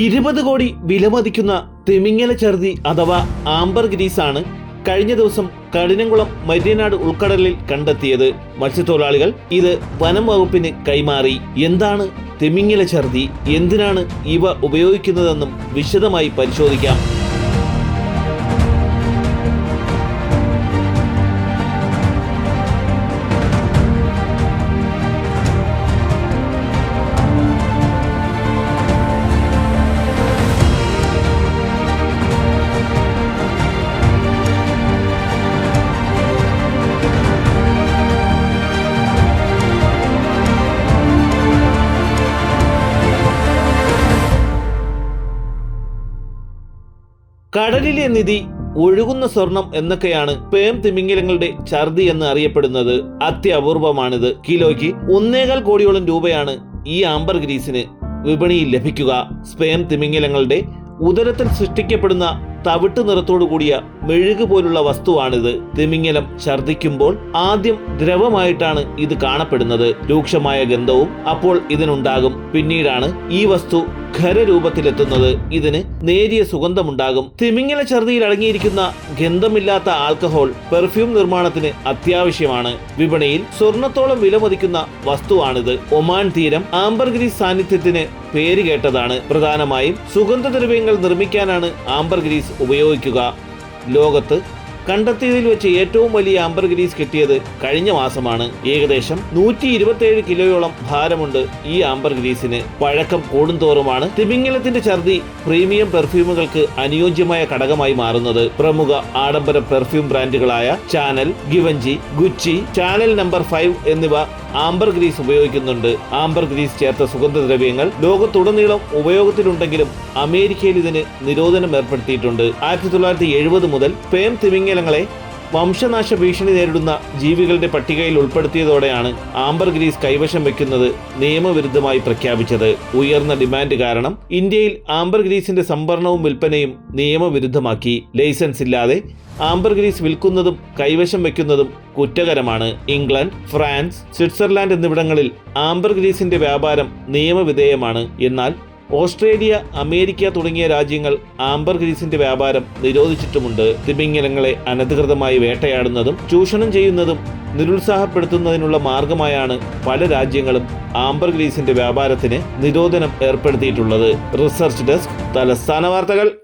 ഇരുപത് കോടി വിലമതിക്കുന്ന തിമിങ്ങല ചെറുതി അഥവാ ആംബർ ഗ്രീസ് ആണ് കഴിഞ്ഞ ദിവസം കഠിനംകുളം മര്യനാട് ഉൾക്കടലിൽ കണ്ടെത്തിയത്. മത്സ്യത്തൊഴിലാളികൾ ഇത് വനം വകുപ്പിന് കൈമാറി. എന്താണ് തിമിങ്ങല ചെറുതി? എന്തിനാണ് ഇവ ഉപയോഗിക്കുന്നതെന്നും വിശദമായി പരിശോധിക്കാം. കടലിലെ നിധി ഒഴുകുന്ന സ്വർണം എന്നൊക്കെയാണ് പേം തിമിംഗലങ്ങളുടെ ഛർദി എന്ന് അറിയപ്പെടുന്നത്. അത്യപൂർവമാണിത്. കിലോയ്ക്ക് ഒന്നേകാൽ കോടിയോളം രൂപയാണ് ഈ ആംബർ ഗ്രീസിന് വിപണിയിൽ ലഭിക്കുക. സ്പേം തിമിംഗലങ്ങളുടെ ഉദരത്തിൽ സൃഷ്ടിക്കപ്പെടുന്ന തവിട്ട് നിറത്തോടു കൂടിയ മെഴുക് പോലുള്ള വസ്തുവാണിത്. തിമിംഗലം ഛർദിക്കുമ്പോൾ ആദ്യം ദ്രവമായിട്ടാണ് ഇത് കാണപ്പെടുന്നത്. രൂക്ഷമായ ഗന്ധവും അപ്പോൾ ഇതിനുണ്ടാകും. പിന്നീടാണ് ഈ വസ്തു ഖരരൂപത്തിലെത്തുന്നത് ഇതിന് നേരിയ സുഗന്ധമുണ്ടാകും. തിമിങ്ങല ഛർദിയിൽ അടങ്ങിയിരിക്കുന്ന ഗന്ധമില്ലാത്ത ആൽക്കഹോൾ പെർഫ്യൂം നിർമ്മാണത്തിന് അത്യാവശ്യമാണ്. വിപണിയിൽ സ്വർണത്തോളം വിലമതിക്കുന്ന വസ്തുവാണിത്. ഒമാൻ തീരം ആംബർഗ്രീസ് സാന്നിധ്യത്തിന് പേര് കേട്ടതാണ്. പ്രധാനമായും സുഗന്ധദ്രവ്യങ്ങൾ നിർമ്മിക്കാനാണ് ആംബർഗ്രീസ് ഉപയോഗിക്കുക. ലോകത്ത് കണ്ടെത്തിയതിൽ വെച്ച് ഏറ്റവും വലിയ ആംബർ ഗ്രീസ് കിട്ടിയത് കഴിഞ്ഞ മാസമാണ്. ഏകദേശം നൂറ്റി ഇരുപത്തിയേഴ് കിലോയോളം ഭാരമുണ്ട് ഈ ആംബർ ഗ്രീസിന്. പഴക്കം കൂടുന്തോറുമാണ് തിമിംഗലത്തിന്റെ ഛർദി പ്രീമിയം പെർഫ്യൂമുകൾക്ക് അനുയോജ്യമായ ഘടകമായി മാറുന്നത്. പ്രമുഖ ആഡംബര perfume ബ്രാൻഡുകളായ Chanel Givenchy Gucci Chanel number five എന്നിവ ആംബർ ഗ്രീസ് ഉപയോഗിക്കുന്നുണ്ട്. ആംബർ ഗ്രീസ് ചേർത്ത സുഗന്ധദ്രവ്യങ്ങൾ ലോകത്തുടനീളം ഉപയോഗത്തിലുണ്ടെങ്കിലും അമേരിക്കയിൽ ഇതിന് നിരോധനം ഏർപ്പെടുത്തിയിട്ടുണ്ട്. ആയിരത്തി തൊള്ളായിരത്തി എഴുപത് മുതൽ പേം തിമിംഗലങ്ങളെ വംശനാശ ഭീഷണി നേരിടുന്ന ജീവികളുടെ പട്ടികയിൽ ഉൾപ്പെടുത്തിയതോടെയാണ് ആംബർ ഗ്രീസ് കൈവശം വെക്കുന്നത് നിയമവിരുദ്ധമായി പ്രഖ്യാപിച്ചത്. ഉയർന്ന ഡിമാൻഡ് കാരണം ഇന്ത്യയിൽ ആംബർ ഗ്രീസിന്റെ സംഭരണവും വിൽപ്പനയും നിയമവിരുദ്ധമാക്കി. ലൈസൻസ് ഇല്ലാതെ ആംബർ ഗ്രീസ് വിൽക്കുന്നതും കൈവശം വെക്കുന്നതും കുറ്റകരമാണ്. ഇംഗ്ലണ്ട് ഫ്രാൻസ് സ്വിറ്റ്സർലാൻഡ് എന്നിവിടങ്ങളിൽ ആംബർ ഗ്രീസിന്റെ വ്യാപാരം നിയമവിധേയമാണ്. എന്നാൽ ഓസ്ട്രേലിയ അമേരിക്ക തുടങ്ങിയ രാജ്യങ്ങൾ ആംബർ ഗ്രീസിന്റെ വ്യാപാരം നിരോധിച്ചിട്ടുമുണ്ട്. തിമിംഗലങ്ങളെ അനധികൃതമായി വേട്ടയാടുന്നതും ചൂഷണം ചെയ്യുന്നതും നിരുത്സാഹപ്പെടുത്തുന്നതിനുള്ള മാർഗമായാണ് പല രാജ്യങ്ങളും ആംബർ ഗ്രീസിന്റെ വ്യാപാരത്തിന് നിരോധനം ഏർപ്പെടുത്തിയിട്ടുള്ളത്. റിസർച്ച് ഡെസ്ക് തലസ്ഥാന വാർത്തകൾ.